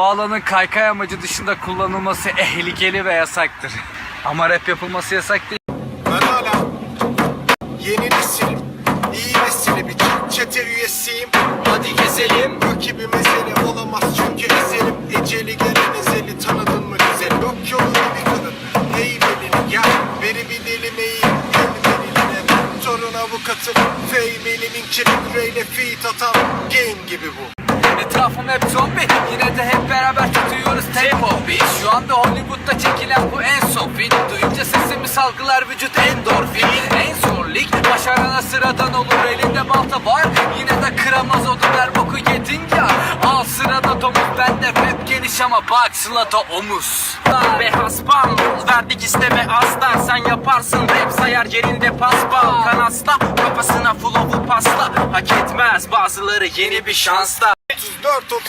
Bu alanın kaykay amacı dışında kullanılması tehlikeli ve yasaktır. Ama rap yapılması yasak değil. Ben hala yeni nesilim İyi mesele bir çete üyesiyim. Hadi gezelim. Rakibi mesele olamaz çünkü ezelim. Eceli gelen ezeli tanıdın mı güzel? Yok yolunu bir kadın. Hey belini gel. Beri bir delimeyi Gel beline Torun avukatım Fame elimin kemikreyle feat atan Game gibi bu Etrafım hep zombi. Yine de hep beraber tutuyoruz tempo. Biz şu anda Hollywood'da çekilen bu en son film. Duyunca sesimi salgılar vücut endorfin. En zor lig Başarana sıradan olur. Elinde balta var. Yine de kıramaz o döner boku yedin ya. Al sırada domuz. Bende rap geniş ama bak sılata omuz. Ve hasbam. Verdik isteme asla Sen yaparsın. Rap sayar yerinde paspa Kanasta kafasına flow'u pasla. Hak etmez. Bazıları yeni bir dor, todos.